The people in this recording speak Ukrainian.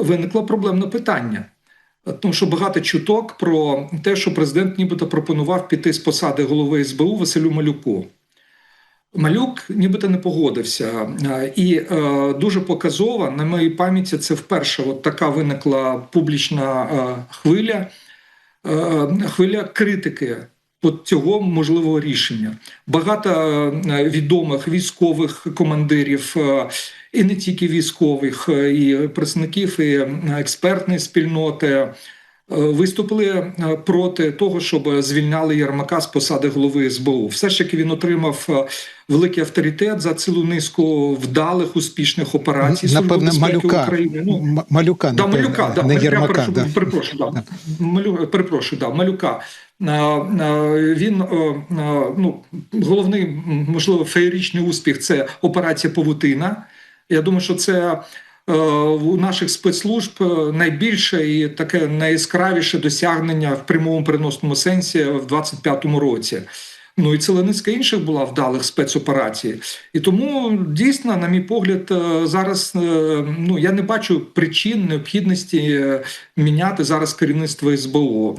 виникло проблемне питання. Тому що багато чуток про те, що президент нібито пропонував піти з посади голови СБУ Василю Малюку. Малюк нібито не погодився. І е, дуже показово, на моїй пам'яті, це вперше от така виникла публічна е, хвиля, е, хвиля критики от цього можливого рішення. Багато е, відомих військових командирів, е, і не тільки військових, е, і представників і експертної спільноти. Виступили проти того, щоб звільняли Єрмака з посади голови СБУ. Все ж таки він отримав великий авторитет за цілу низку вдалих успішних операцій Напевне, малюка. України. Ну, малюка, Да, малюка, да, не я Єрмака. прошу, Да. перепрошую, да. Малю, перепрошую, да, малюка. А, а, Він е, ну, головний, можливо, феєричний успіх це операція Павутина. Я думаю, що це е, у наших спецслужб е, найбільше і таке найяскравіше досягнення в прямому переносному сенсі в 25-му році. Ну і ціла низка інших була вдалих спецоперацій. І тому дійсно, на мій погляд, е, зараз е, ну я не бачу причин необхідності е, міняти зараз керівництво СБУ.